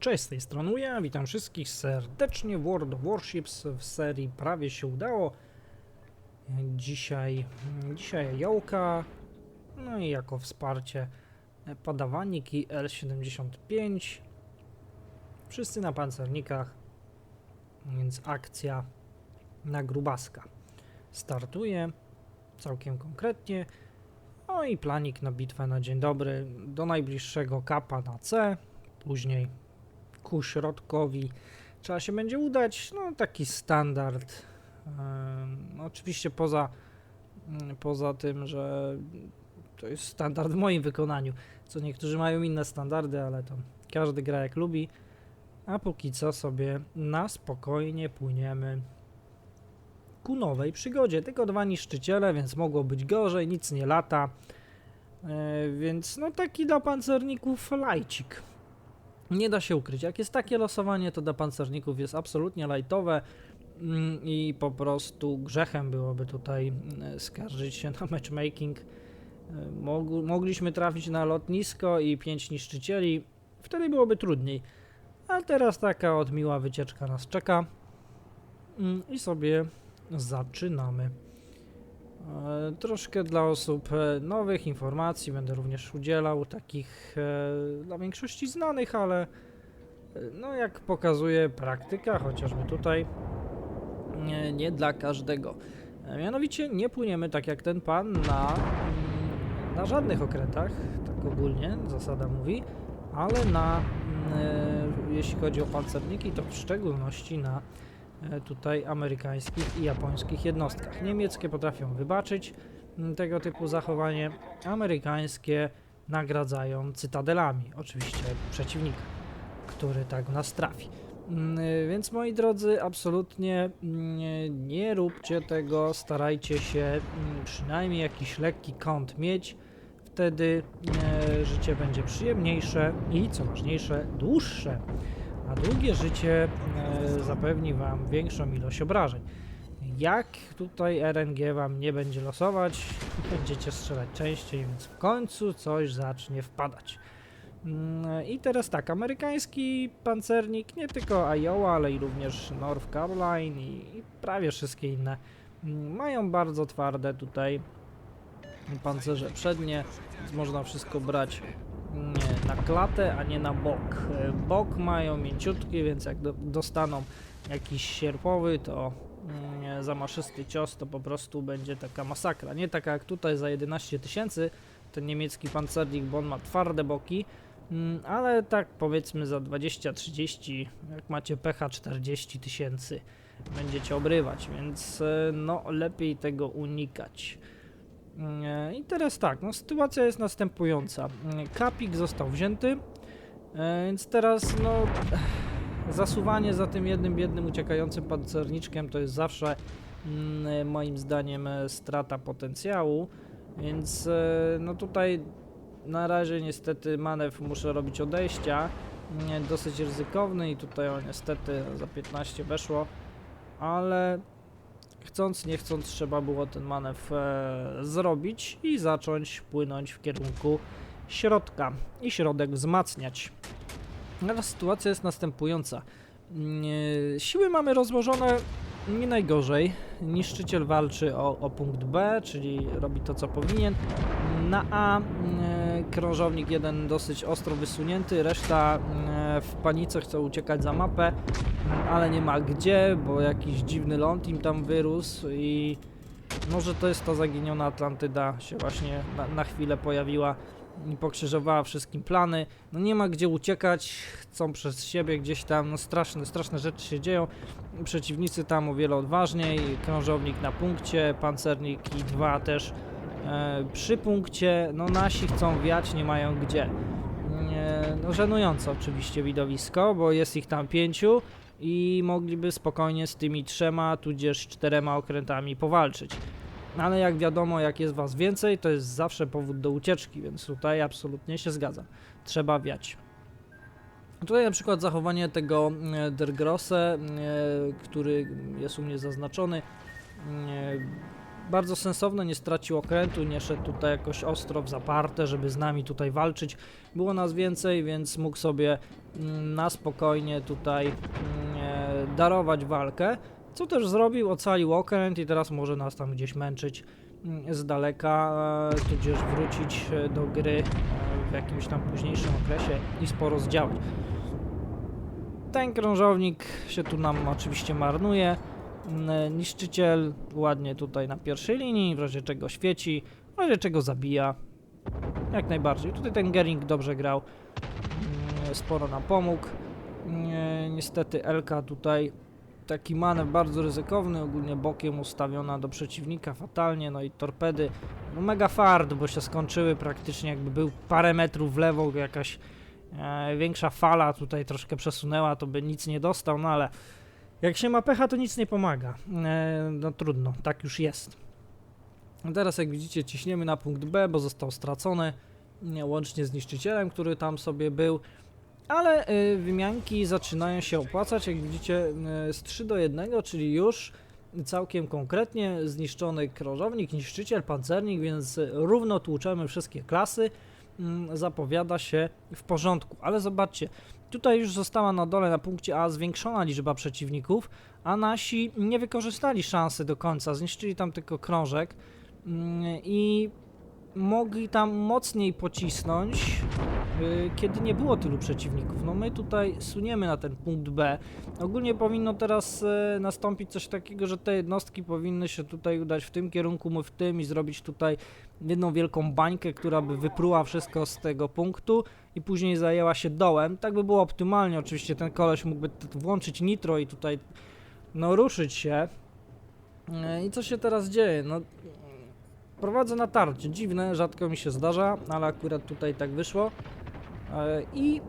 Cześć, z tej strony ja, witam wszystkich serdecznie w World of Warships w serii Prawie się udało. Dzisiaj, dzisiaj Jołka, no i jako wsparcie padawanik i L75. Wszyscy na pancernikach, więc akcja na grubaska startuje całkiem konkretnie. No i planik na bitwę na dzień dobry do najbliższego kapa na C, później ku środkowi trzeba się będzie udać. No taki standard. Oczywiście poza, mm, poza tym, że to jest standard w moim wykonaniu, co niektórzy mają inne standardy, ale to każdy gra jak lubi. A póki co sobie na spokojnie płyniemy ku nowej przygodzie. Tylko dwa niszczyciele, więc mogło być gorzej, nic nie lata. E, więc no taki dla pancerników lajcik. Nie da się ukryć. Jak jest takie losowanie, to dla pancerników jest absolutnie lightowe mm, i po prostu grzechem byłoby tutaj mm, skarżyć się na matchmaking. E, mogliśmy trafić na lotnisko i pięć niszczycieli, wtedy byłoby trudniej. A teraz taka odmiła wycieczka nas czeka Mm, i sobie zaczynamy. E, Troszkę dla osób e, nowych informacji będę również udzielał, takich e, dla większości znanych, ale no jak pokazuje praktyka, chociażby tutaj, nie, nie dla każdego. Mianowicie nie płyniemy tak jak ten pan na, mm, na żadnych okrętach, tak ogólnie zasada mówi, ale na, mm, jeśli chodzi o pancerniki, to w szczególności na tutaj amerykańskich i japońskich jednostkach. Niemieckie potrafią wybaczyć tego typu zachowanie, amerykańskie nagradzają cytadelami, oczywiście przeciwnika, który tak w nas trafi. Y, Więc moi drodzy, absolutnie nie, nie róbcie tego, starajcie się przynajmniej jakiś lekki kąt mieć, wtedy e, życie będzie przyjemniejsze i co ważniejsze, dłuższe a długie życie e, zapewni Wam większą ilość obrażeń. Jak tutaj RNG Wam nie będzie losować, będziecie strzelać częściej, więc w końcu coś zacznie wpadać. Mm, I teraz tak, amerykański pancernik, nie tylko Iowa, ale i również North Caroline i, i prawie wszystkie inne mm, mają bardzo twarde tutaj pancerze przednie, więc można wszystko brać na klatę, a nie na bok. E, Bok mają mięciutki, więc jak do, dostaną jakiś sierpowy, to mm, zamaszysty cios to po prostu będzie taka masakra. Nie taka jak tutaj za 11 tysięcy, ten niemiecki pancernik, bo on ma twarde boki, mm, ale tak powiedzmy za 20-30, jak macie pecha 40 tysięcy będziecie obrywać, więc e, no lepiej tego unikać. Mm, I teraz tak, no sytuacja jest następująca. Mm, Kapik został wzięty, e, więc teraz no zasuwanie za tym jednym biednym uciekającym pancerniczkiem to jest zawsze mm, moim zdaniem e, strata potencjału, więc e, no tutaj na razie niestety manewr muszę robić odejścia, dosyć ryzykowny i tutaj o niestety za 15 weszło, ale chcąc nie chcąc trzeba było ten manewr e, zrobić i zacząć płynąć w kierunku środka i środek wzmacniać. Teraz sytuacja jest następująca. Mm, e, Siły mamy rozłożone nie najgorzej. Niszczyciel walczy o, o punkt B, czyli robi to co powinien. Na A mm, e, krążownik jeden dosyć ostro wysunięty, reszta mm, w panice chce uciekać za mapę, ale nie ma gdzie, bo jakiś dziwny ląd im tam wyrósł i może to jest ta zaginiona Atlantyda się właśnie na, na chwilę pojawiła i pokrzyżowała wszystkim plany. No nie ma gdzie uciekać, chcą przez siebie gdzieś tam, no straszne, straszne rzeczy się dzieją. Przeciwnicy tam o wiele odważniej, krążownik na punkcie, pancernik i dwa też e, przy punkcie. No nasi chcą wiać, nie mają gdzie. No żenujące oczywiście widowisko, bo jest ich tam pięciu i mogliby spokojnie z tymi trzema, tudzież czterema okrętami powalczyć. No ale jak wiadomo, jak jest was więcej, to jest zawsze powód do ucieczki, więc tutaj absolutnie się zgadzam. Trzeba wiać. Tutaj na przykład zachowanie tego e, Der Grosse, e, który jest u mnie zaznaczony, e, bardzo sensowne, nie stracił okrętu, nie szedł tutaj jakoś ostro w zaparte, żeby z nami tutaj walczyć. Było nas więcej, więc mógł sobie mm, na spokojnie tutaj mm, e, darować walkę. Co też zrobił, ocalił okręt i teraz może nas tam gdzieś męczyć mm, z daleka, e, tudzież wrócić e, do gry w jakimś tam późniejszym okresie i sporo zdziałać. Ten krążownik się tu nam oczywiście marnuje. Mm, Niszczyciel ładnie tutaj na pierwszej linii, w razie czego świeci, w razie czego zabija. Jak najbardziej. Tutaj ten Gering dobrze grał, mm, sporo nam pomógł. Nie, Niestety Elka tutaj taki manewr bardzo ryzykowny, ogólnie bokiem ustawiona do przeciwnika fatalnie, no i torpedy. No mega fart, bo się skończyły praktycznie jakby był parę metrów w lewo, jakaś e, większa fala tutaj troszkę przesunęła, to by nic nie dostał, no ale jak się ma pecha, to nic nie pomaga. E, no trudno, tak już jest. Teraz jak widzicie ciśniemy na punkt B, bo został stracony, nie, łącznie z niszczycielem, który tam sobie był. Ale y, wymianki zaczynają się opłacać, jak widzicie y, z 3 do 1, czyli już całkiem konkretnie zniszczony krążownik, niszczyciel, pancernik, więc równo tłuczemy wszystkie klasy. Mm, Zapowiada się w porządku, ale zobaczcie, tutaj już została na dole na punkcie A zwiększona liczba przeciwników, a nasi nie wykorzystali szansy do końca, zniszczyli tam tylko krążek mm, i mogli tam mocniej pocisnąć, kiedy nie było tylu przeciwników. No my tutaj suniemy na ten punkt B. Ogólnie powinno teraz e, nastąpić coś takiego, że te jednostki powinny się tutaj udać w tym kierunku, my w tym i zrobić tutaj jedną wielką bańkę, która by wypruła wszystko z tego punktu i później zajęła się dołem. Tak by było optymalnie. Oczywiście ten koleś mógłby włączyć nitro i tutaj no ruszyć się. E, I co się teraz dzieje? No prowadzę natarcie. Dziwne, rzadko mi się zdarza, ale akurat tutaj tak wyszło. E, I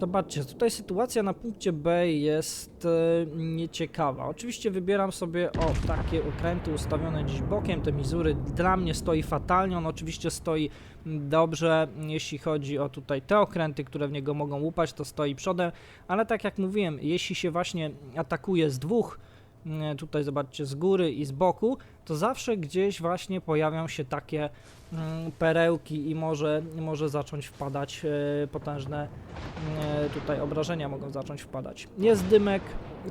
zobaczcie, tutaj sytuacja na punkcie B jest e, nieciekawa. Oczywiście wybieram sobie o takie okręty ustawione gdzieś bokiem, te Mizury dla mnie stoi fatalnie, on oczywiście stoi dobrze, jeśli chodzi o tutaj te okręty, które w niego mogą łupać, to stoi przodem, ale tak jak mówiłem, jeśli się właśnie atakuje z dwóch nie, tutaj zobaczcie z góry i z boku, to zawsze gdzieś właśnie pojawią się takie perełki i może, może zacząć wpadać e, potężne e, tutaj obrażenia mogą zacząć wpadać. Jest dymek.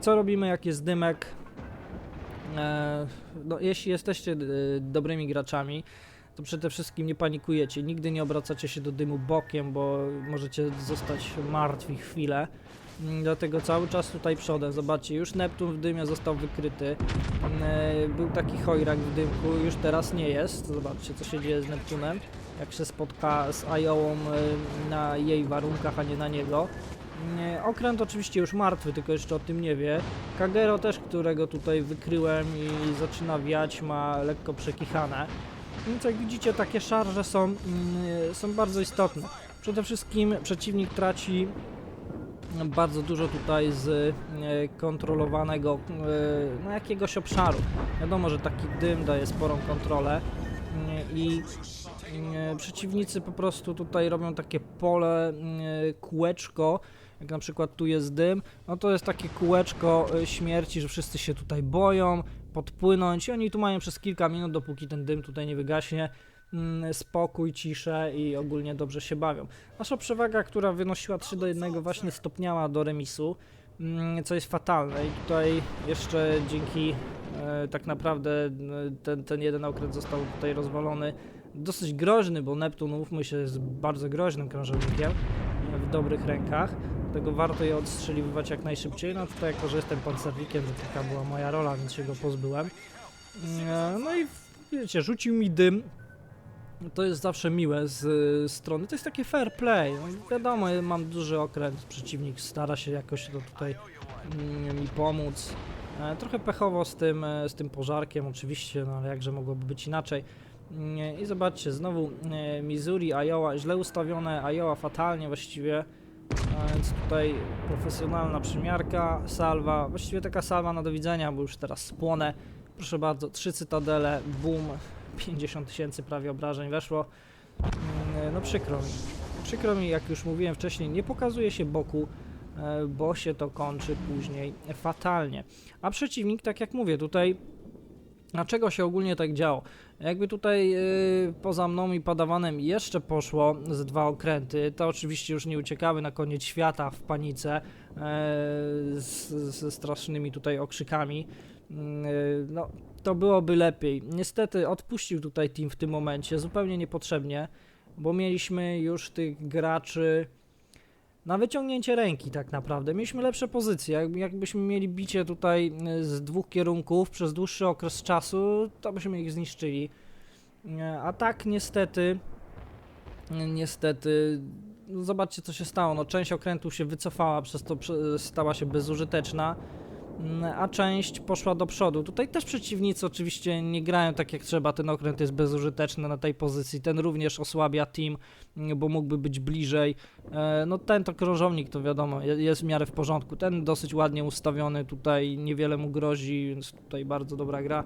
Co robimy jak jest dymek? E, no, jeśli jesteście dobrymi graczami, to przede wszystkim nie panikujecie, nigdy nie obracacie się do dymu bokiem, bo możecie zostać martwi chwilę. Mm, Dlatego cały czas tutaj przodem, zobaczcie, już Neptun w dymie został wykryty. E, Był taki chojrak w dymku, już teraz nie jest. Zobaczcie, co się dzieje z Neptunem. Jak się spotka z Iołą e, na jej warunkach, a nie na niego. E, Okręt oczywiście już martwy, tylko jeszcze o tym nie wie. Kagero też, którego tutaj wykryłem i zaczyna wiać, ma lekko przekichane. Więc jak widzicie, takie szarże są, mm, są bardzo istotne. Przede wszystkim przeciwnik traci bardzo dużo tutaj z e, kontrolowanego e, no, jakiegoś obszaru. Wiadomo, że taki dym daje sporą kontrolę mm, i e, przeciwnicy po prostu tutaj robią takie pole, mm, kółeczko, jak na przykład tu jest dym, no to jest takie kółeczko śmierci, że wszyscy się tutaj boją podpłynąć i oni tu mają przez kilka minut, dopóki ten dym tutaj nie wygaśnie, mm, spokój, ciszę i ogólnie dobrze się bawią. Nasza przewaga, która wynosiła 3 do 1 właśnie stopniała do remisu, mm, co jest fatalne i tutaj jeszcze dzięki e, tak naprawdę e, ten, ten jeden okręt został tutaj rozwalony. Dosyć groźny, bo Neptun, mówmy się, jest bardzo groźnym krążownikiem e, w dobrych rękach. Dlatego warto je odstrzeliwać jak najszybciej. No tutaj jako, że jestem pancernikiem, to taka była moja rola, więc się go pozbyłem. E, No i wiecie, rzucił mi dym. To jest zawsze miłe z y, strony. To jest takie fair play. No, wiadomo, mam duży okręt, przeciwnik stara się jakoś to tutaj mm, mi pomóc. E, Trochę pechowo z tym, e, z tym pożarkiem, oczywiście, no ale jakże mogłoby być inaczej. Mm, I zobaczcie, znowu e, Missouri, Iowa, źle ustawione, Iowa fatalnie właściwie. A więc tutaj profesjonalna przymiarka, salwa, właściwie taka salwa na do widzenia, bo już teraz spłonę. Proszę bardzo, trzy cytadele, boom, 50 tysięcy prawie obrażeń weszło. Mm, No przykro mi. Przykro mi, jak już mówiłem wcześniej, nie pokazuje się boku, e, bo się to kończy później fatalnie. A przeciwnik, tak jak mówię, tutaj Dlaczego się ogólnie tak działo? Jakby tutaj yy, poza mną i padawanem jeszcze poszło z dwa okręty, to oczywiście już nie uciekały na koniec świata w panice yy, z, ze strasznymi tutaj okrzykami. Yy, no, to byłoby lepiej. Niestety odpuścił tutaj team w tym momencie, zupełnie niepotrzebnie, bo mieliśmy już tych graczy na wyciągnięcie ręki tak naprawdę. Mieliśmy lepsze pozycje. Jak, jakbyśmy mieli bicie tutaj y, z dwóch kierunków przez dłuższy okres czasu, to byśmy ich zniszczyli. Y, A tak niestety, y, niestety, no zobaczcie co się stało. No, część okrętów się wycofała, przez to stała się bezużyteczna. A część poszła do przodu. Tutaj też przeciwnicy oczywiście nie grają tak jak trzeba. Ten okręt jest bezużyteczny na tej pozycji. Ten również osłabia team, bo mógłby być bliżej. E, No ten to krążownik to wiadomo, je- jest w miarę w porządku. Ten dosyć ładnie ustawiony, tutaj niewiele mu grozi, więc tutaj bardzo dobra gra.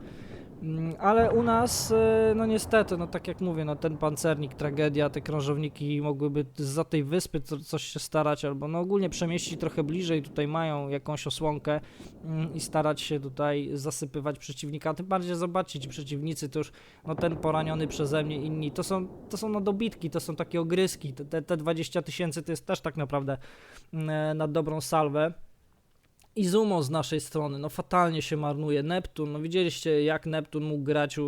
Mm, Ale u nas, e, no niestety, no tak jak mówię, no ten pancernik, tragedia, te krążowniki mogłyby za tej wyspy co, coś się starać, albo no ogólnie przemieścić trochę bliżej, tutaj mają jakąś osłonkę mm, i starać się tutaj zasypywać przeciwnika. A tym bardziej zobaczcie, ci przeciwnicy to już, no ten poraniony przeze mnie, inni, to są, to są no dobitki, to są takie ogryski, te, te, te 20 tysięcy to jest też tak naprawdę mm, na dobrą salwę. Izumo z naszej strony, no fatalnie się marnuje. Neptun, no widzieliście jak Neptun mógł grać u,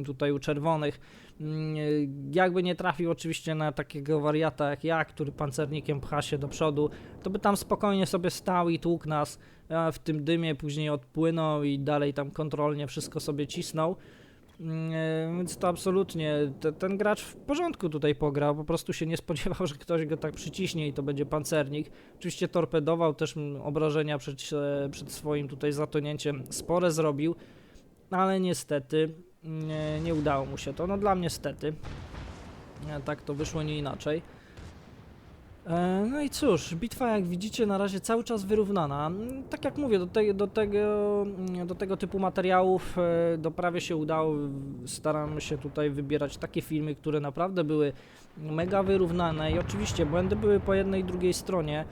y, tutaj u czerwonych. Mm, y, Jakby nie trafił oczywiście na takiego wariata jak ja, który pancernikiem pcha się do przodu, to by tam spokojnie sobie stał i tłukł nas w tym dymie, później odpłynął i dalej tam kontrolnie wszystko sobie cisnął. Mm, e, Więc to absolutnie, te, ten gracz w porządku tutaj pograł, po prostu się nie spodziewał, że ktoś go tak przyciśnie i to będzie pancernik. Oczywiście torpedował też mm, obrażenia przed, e, przed swoim tutaj zatonięciem, spore zrobił, ale niestety nie, nie udało mu się to, no dla mnie stety. E, Tak to wyszło nie inaczej. E, No i cóż, bitwa jak widzicie na razie cały czas wyrównana. Mm, Tak jak mówię, do, te, do, tego, mm, do tego typu materiałów e, doprawie się udało. Staram się tutaj wybierać takie filmy, które naprawdę były mega wyrównane i oczywiście błędy były po jednej i drugiej stronie,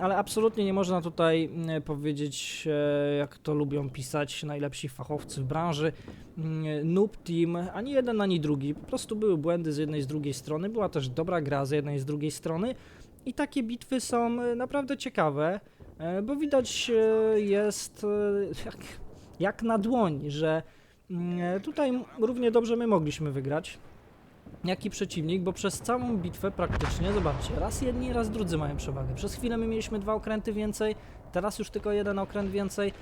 ale absolutnie nie można tutaj mm, powiedzieć, e, jak to lubią pisać najlepsi fachowcy w branży, mm, noob team, ani jeden, ani drugi. Po prostu były błędy z jednej i z drugiej strony, była też dobra gra z jednej i z drugiej strony. I takie bitwy są e, naprawdę ciekawe, e, bo widać jest jak, jak na dłoń, że mm, tutaj równie dobrze my mogliśmy wygrać, jak i przeciwnik, bo przez całą bitwę praktycznie, zobaczcie, raz jedni, raz drudzy mają przewagę. Przez chwilę my mieliśmy dwa okręty więcej, teraz już tylko jeden okręt więcej.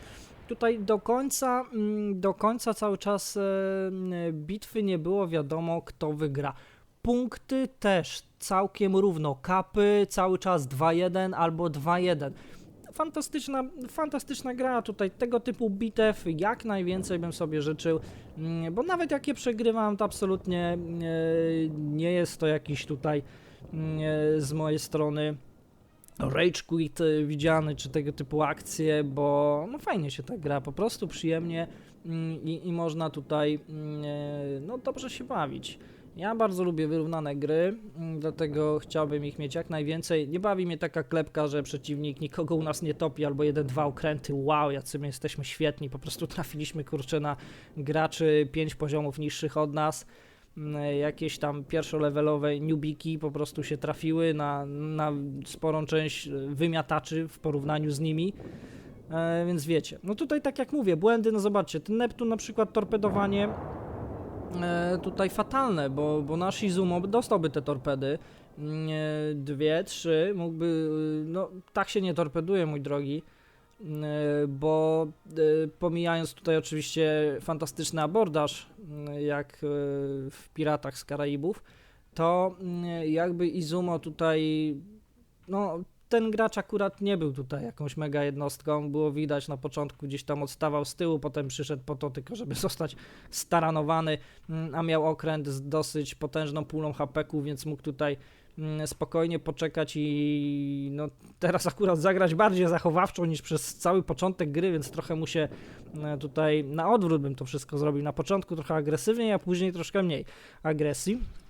Tutaj do końca, mm, do końca cały czas e, m, bitwy nie było wiadomo, kto wygra. Punkty też całkiem równo. Kapy cały czas 2-1 albo 2-1. Fantastyczna, fantastyczna gra tutaj. Tego typu bitew jak najwięcej bym sobie życzył, mm, bo nawet jak je przegrywam, to absolutnie e, nie jest to jakiś tutaj mm, e, z mojej strony rage quit e, widziany, czy tego typu akcje, bo no fajnie się tak gra, po prostu przyjemnie mm, i, i można tutaj no dobrze się bawić. Ja bardzo lubię wyrównane gry, mm, dlatego chciałbym ich mieć jak najwięcej. Nie bawi mnie taka klepka, że przeciwnik nikogo u nas nie topi, albo jeden, dwa okręty, wow, jacy my jesteśmy świetni, po prostu trafiliśmy kurczę na graczy pięć poziomów niższych od nas. Mm, Jakieś tam pierwszolevelowe newbiki po prostu się trafiły na, na sporą część e, wymiataczy w porównaniu z nimi. E, więc wiecie, no tutaj tak jak mówię, błędy, no zobaczcie, ten Neptun na przykład torpedowanie tutaj fatalne, bo, bo nasz Izumo dostałby te torpedy, mm, e, dwie, trzy, mógłby, e, no tak się nie torpeduje mój drogi, mm, e, bo e, pomijając tutaj oczywiście fantastyczny abordaż, mm, jak e, w Piratach z Karaibów, to jakby Izumo tutaj, no ten gracz akurat nie był tutaj jakąś mega jednostką, było widać na początku gdzieś tam odstawał z tyłu, potem przyszedł po to tylko, żeby zostać staranowany, mm, a miał okręt z dosyć potężną pulą HP-ku, więc mógł tutaj mm, spokojnie poczekać i no teraz akurat zagrać bardziej zachowawczo niż przez cały początek gry, więc trochę mu się e, tutaj na odwrót bym to wszystko zrobił. Na początku trochę agresywniej, a później troszkę mniej agresji.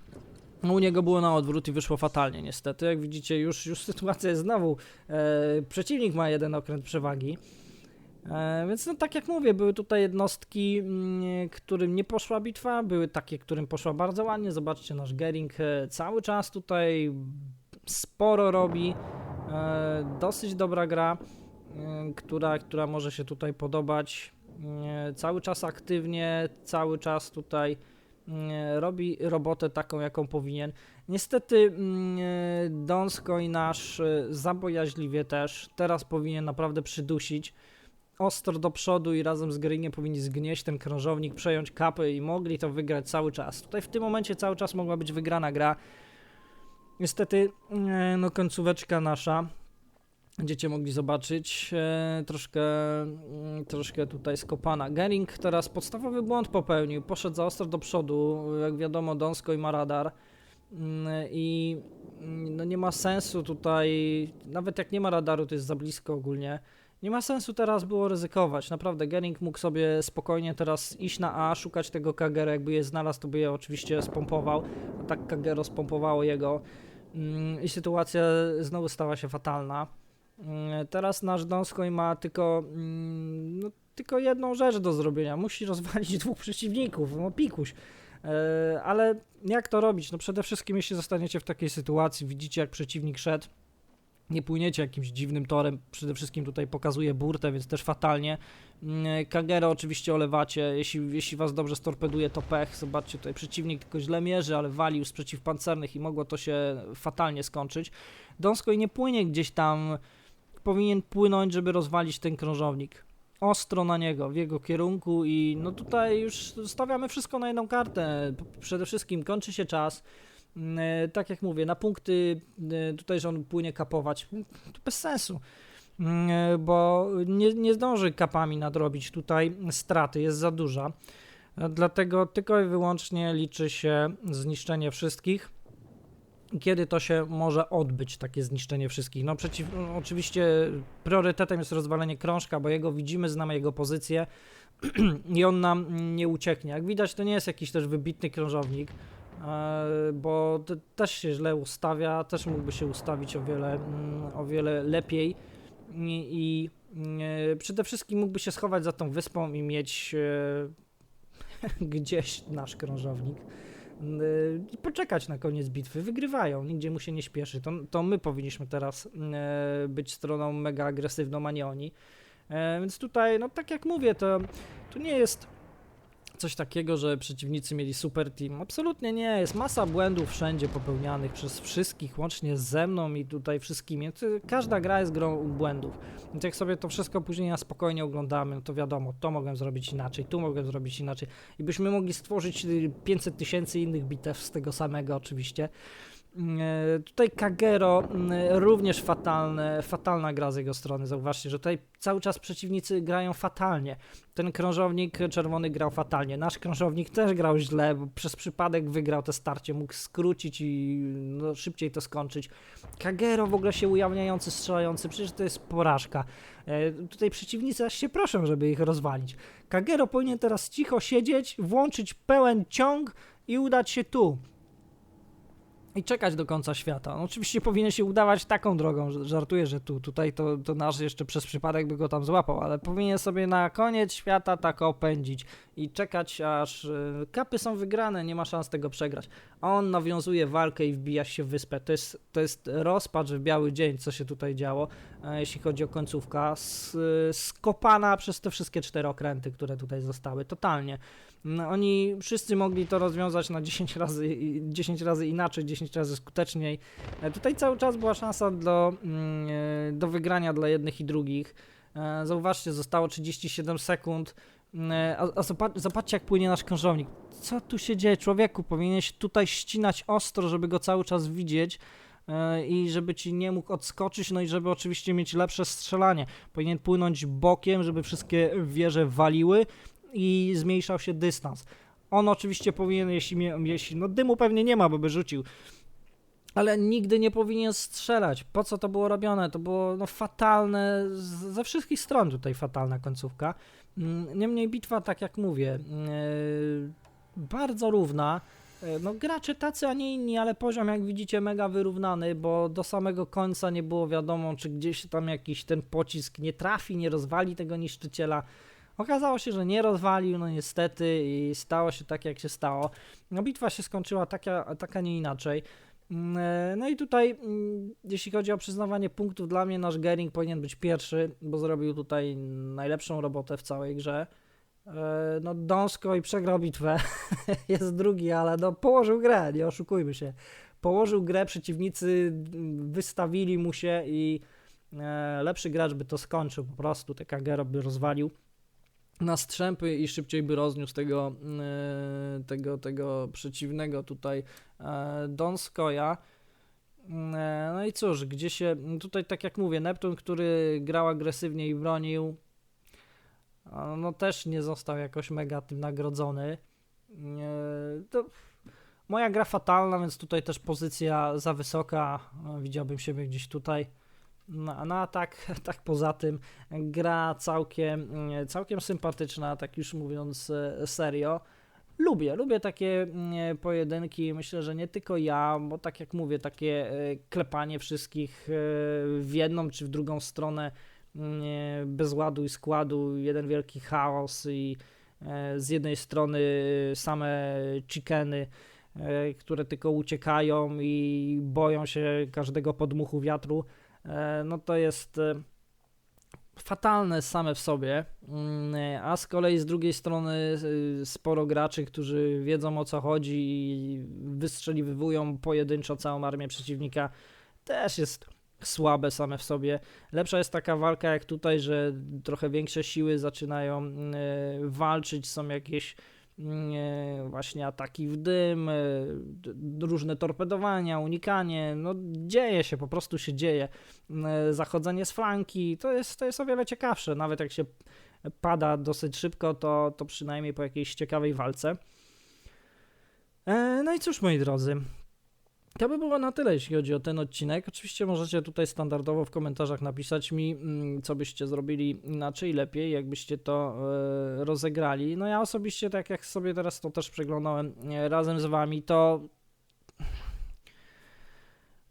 No, u niego było na odwrót i wyszło fatalnie niestety. Jak widzicie, już, już sytuacja jest znowu. E, przeciwnik ma jeden okręt przewagi. E, więc no tak jak mówię, były tutaj jednostki, mm, którym nie poszła bitwa, były takie, którym poszła bardzo ładnie. Zobaczcie, nasz Gering e, cały czas tutaj sporo robi. E, dosyć dobra gra, e, która, która może się tutaj podobać. E, cały czas aktywnie, cały czas tutaj robi robotę taką, jaką powinien. Niestety mm, Donsko i nasz e, zabojaźliwie też teraz powinien naprawdę przydusić ostro do przodu i razem z Greeniem powinni zgnieść ten krążownik, przejąć kapy i mogli to wygrać cały czas. Tutaj w tym momencie cały czas mogła być wygrana gra. Niestety, e, no końcóweczka nasza, będziecie mogli zobaczyć, e, troszkę, mm, troszkę tutaj skopana. Gering teraz podstawowy błąd popełnił, poszedł za ostro do przodu, jak wiadomo Donsko i ma radar. Mm, I mm, no nie ma sensu tutaj, nawet jak nie ma radaru, to jest za blisko ogólnie. Nie ma sensu teraz było ryzykować. Naprawdę, Gering mógł sobie spokojnie teraz iść na A, szukać tego Kagera. Jakby je znalazł, to by je oczywiście spompował. A tak Kagero spompowało jego. I sytuacja znowu stała się fatalna. Mm, Teraz nasz Donskoy ma tylko, mm, no, tylko jedną rzecz do zrobienia. Musi rozwalić dwóch przeciwników. No pikuś. E, Ale jak to robić? No przede wszystkim, jeśli zostaniecie w takiej sytuacji, widzicie jak przeciwnik szedł, nie płyniecie jakimś dziwnym torem, przede wszystkim tutaj pokazuje burtę, więc też fatalnie. Mm, Kagero oczywiście olewacie, jeśli, jeśli was dobrze storpeduje to pech, zobaczcie tutaj przeciwnik tylko źle mierzy, ale walił z przeciwpancernych i mogło to się fatalnie skończyć. Donskoj nie płynie gdzieś tam, powinien płynąć, żeby rozwalić ten krążownik. Ostro na niego, w jego kierunku i no tutaj już stawiamy wszystko na jedną kartę. Przede wszystkim kończy się czas. Mm, e, Tak jak mówię, na punkty e, tutaj, że on płynie kapować, to bez sensu, Mm, e, bo nie, nie zdąży kapami nadrobić tutaj straty, jest za duża. Dlatego tylko i wyłącznie liczy się zniszczenie wszystkich. Kiedy to się może odbyć, takie zniszczenie wszystkich? No, przeciw, no, oczywiście priorytetem jest rozwalenie krążka, bo jego widzimy, znamy jego pozycję i on nam nie ucieknie. Jak widać, to nie jest jakiś też wybitny krążownik, e, bo też się źle ustawia, też mógłby się ustawić o wiele, mm, o wiele lepiej i, e, przede wszystkim mógłby się schować za tą wyspą i mieć e, gdzieś nasz krążownik i poczekać na koniec bitwy. Wygrywają, nigdzie mu się nie śpieszy. To, to my powinniśmy teraz e, być stroną mega agresywną, a nie oni. E, więc tutaj, no tak jak mówię, to, to nie jest coś takiego, że przeciwnicy mieli super team. Absolutnie nie. Jest masa błędów wszędzie popełnianych przez wszystkich, łącznie ze mną i tutaj wszystkimi. Każda gra jest grą błędów. Więc jak sobie to wszystko później na spokojnie oglądamy, no to wiadomo, to mogłem zrobić inaczej, tu mogłem zrobić inaczej. I byśmy mogli stworzyć y, 500 tysięcy innych bitew z tego samego oczywiście. E, Tutaj Kagero m, również fatalne, fatalna gra z jego strony. Zauważcie, że tutaj cały czas przeciwnicy grają fatalnie. Ten krążownik czerwony grał fatalnie. Nasz krążownik też grał źle, bo przez przypadek wygrał to starcie, mógł skrócić i no, szybciej to skończyć. Kagero w ogóle się ujawniający, strzelający, przecież to jest porażka. E, Tutaj przeciwnicy aż się proszą, żeby ich rozwalić. Kagero powinien teraz cicho siedzieć, włączyć pełen ciąg i udać się tu i czekać do końca świata. No, oczywiście powinien się udawać taką drogą, żartuję, że tu, tutaj to, to nasz jeszcze przez przypadek by go tam złapał, ale powinien sobie na koniec świata tak opędzić i czekać aż y, kapy są wygrane, nie ma szans tego przegrać. A on nawiązuje walkę i wbija się w wyspę. To jest, to jest rozpacz w biały dzień, co się tutaj działo, e, jeśli chodzi o końcówka. S, skopana przez te wszystkie cztery okręty, które tutaj zostały, totalnie. No, oni wszyscy mogli to rozwiązać na 10 razy, i- 10 razy inaczej, 10 razy skuteczniej. E, Tutaj cały czas była szansa do, mm, e, do wygrania dla jednych i drugich. E, Zauważcie, zostało 37 sekund. A, a zobac- zobaczcie, jak płynie nasz krążownik. Co tu się dzieje? Człowieku, powinieneś tutaj ścinać ostro, żeby go cały czas widzieć i żeby ci nie mógł odskoczyć, no i żeby oczywiście mieć lepsze strzelanie. Powinien płynąć bokiem, żeby wszystkie wieże waliły i zmniejszał się dystans. On oczywiście powinien, jeśli, jeśli no dymu pewnie nie ma, bo by rzucił, ale nigdy nie powinien strzelać. Po co to było robione? To było no, fatalne, ze wszystkich stron tutaj fatalna końcówka. Mm, Niemniej bitwa, tak jak mówię, yy, bardzo równa. E, No gracze tacy, a nie inni, ale poziom jak widzicie mega wyrównany, bo do samego końca nie było wiadomo, czy gdzieś tam jakiś ten pocisk nie trafi, nie rozwali tego niszczyciela. Okazało się, że nie rozwalił, no niestety i stało się tak jak się stało. No bitwa się skończyła taka, taka nie inaczej. Mm, e, No i tutaj, mm, jeśli chodzi o przyznawanie punktów, dla mnie nasz Gering powinien być pierwszy, bo zrobił tutaj najlepszą robotę w całej grze. E, No Dąsko i przegrał bitwę, jest drugi, ale no położył grę, nie oszukujmy się. Położył grę, przeciwnicy mm, wystawili mu się i e, lepszy gracz by to skończył po prostu, Kagero by rozwalił na strzępy i szybciej by rozniósł tego, e, tego, tego przeciwnego tutaj e, Donskoja. E, No i cóż, gdzie się, tutaj tak jak mówię, Neptun, który grał agresywnie i bronił, no też nie został jakoś mega tym nagrodzony. Nie, to moja gra fatalna, więc tutaj też pozycja za wysoka. No, Widziałbym siebie gdzieś tutaj. No, no a tak, tak poza tym gra całkiem, całkiem sympatyczna, tak już mówiąc e, serio. Lubię, lubię takie mm, pojedynki. Myślę, że nie tylko ja, bo tak jak mówię, takie e, klepanie wszystkich e, w jedną czy w drugą stronę nie, bez ładu i składu, jeden wielki chaos i z jednej strony same chickeny, które tylko uciekają i boją się każdego podmuchu wiatru, no to jest e, fatalne same w sobie, Mm, a z kolei z drugiej strony e, sporo graczy, którzy wiedzą o co chodzi i wystrzeliwują pojedynczo całą armię przeciwnika, też jest słabe same w sobie. Lepsza jest taka walka jak tutaj, że trochę większe siły zaczynają e, walczyć, są jakieś e, właśnie ataki w dym, e, różne torpedowania, unikanie, no dzieje się, po prostu się dzieje. E, Zachodzenie z flanki, to jest, to jest o wiele ciekawsze, nawet jak się pada dosyć szybko, to, to przynajmniej po jakiejś ciekawej walce. E, No i cóż, moi drodzy, to by było na tyle, jeśli chodzi o ten odcinek. Oczywiście możecie tutaj standardowo w komentarzach napisać mi, mm, co byście zrobili inaczej, lepiej, jakbyście to e, rozegrali. No ja osobiście, tak jak sobie teraz to też przeglądałem e, razem z wami, to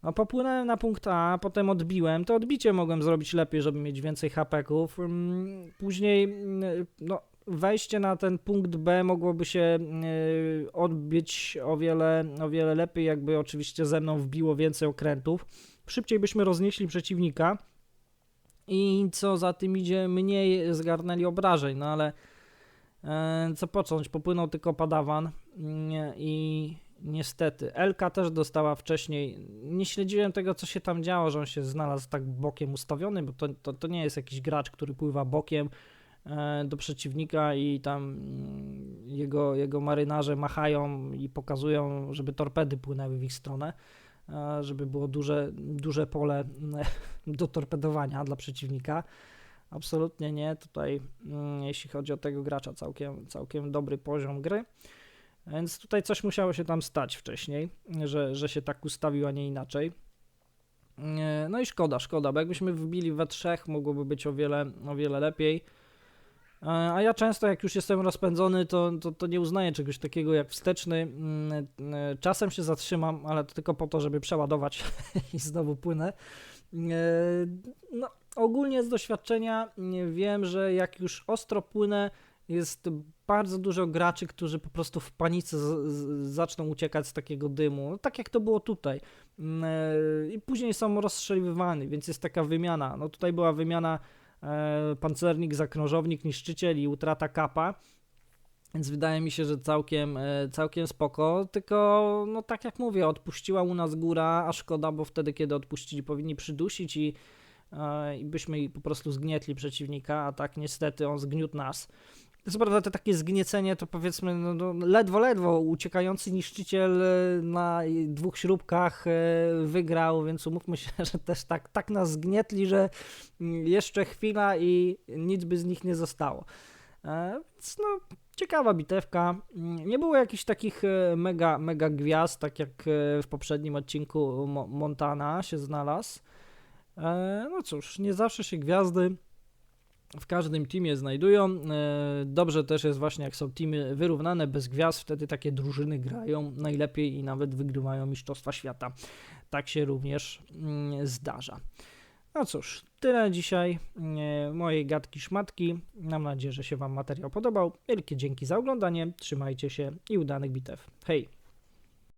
no, popłynąłem na punkt A, potem odbiłem. To odbicie mogłem zrobić lepiej, żeby mieć więcej hapeków. Mm, Później, mm, no, wejście na ten punkt B mogłoby się y, odbić o wiele, o wiele lepiej, jakby oczywiście ze mną wbiło więcej okrętów. Szybciej byśmy roznieśli przeciwnika i co za tym idzie, mniej zgarnęli obrażeń, no ale e, co począć, popłynął tylko padawan i niestety. Elka też dostała wcześniej, nie śledziłem tego co się tam działo, że on się znalazł tak bokiem ustawiony, bo to, to, to nie jest jakiś gracz, który pływa bokiem, e, do przeciwnika i tam mm, jego, jego marynarze machają i pokazują, żeby torpedy płynęły w ich stronę, e, żeby było duże, duże pole mm, do torpedowania dla przeciwnika. Absolutnie nie. Tutaj, mm, jeśli chodzi o tego gracza, całkiem, całkiem dobry poziom gry. Więc tutaj coś musiało się tam stać wcześniej, że, że się tak ustawił, a nie inaczej. E, No i szkoda, szkoda, bo jakbyśmy wbili we trzech, mogłoby być o wiele, o wiele lepiej. A ja często, jak już jestem rozpędzony, to, to, to nie uznaję czegoś takiego jak wsteczny. Mm, e, Czasem się zatrzymam, ale to tylko po to, żeby przeładować i znowu płynę. E, No, ogólnie z doświadczenia nie wiem, że jak już ostro płynę, jest bardzo dużo graczy, którzy po prostu w panice z, z, zaczną uciekać z takiego dymu. No, tak jak to było tutaj. Mm, e, I później są rozstrzeliwywani, więc jest taka wymiana. No tutaj była wymiana pancernik, zakrążownik, niszczyciel i utrata kapa. Więc wydaje mi się, że całkiem, e, całkiem spoko, tylko no tak jak mówię, odpuściła u nas góra, a szkoda, bo wtedy kiedy odpuścili powinni przydusić i, e, i byśmy po prostu zgnietli przeciwnika, a tak niestety on zgniótł nas. Co prawda to takie zgniecenie to powiedzmy no, no, ledwo, ledwo uciekający niszczyciel e, na dwóch śrubkach e, wygrał, więc umówmy się, że też tak, tak nas zgnietli, że mm, jeszcze chwila i nic by z nich nie zostało. E, Więc no, ciekawa bitewka. Mm, Nie było jakichś takich mega, mega gwiazd, tak jak w poprzednim odcinku Mo- Montana się znalazł. No cóż, nie zawsze się gwiazdy w każdym teamie znajdują. E, Dobrze też jest właśnie, jak są teamy wyrównane, bez gwiazd, wtedy takie drużyny grają najlepiej i nawet wygrywają Mistrzostwa Świata. Tak się również mm, zdarza. No cóż, tyle dzisiaj e, mojej gadki szmatki. Mam nadzieję, że się Wam materiał podobał. Wielkie dzięki za oglądanie, trzymajcie się i udanych bitew. Hej!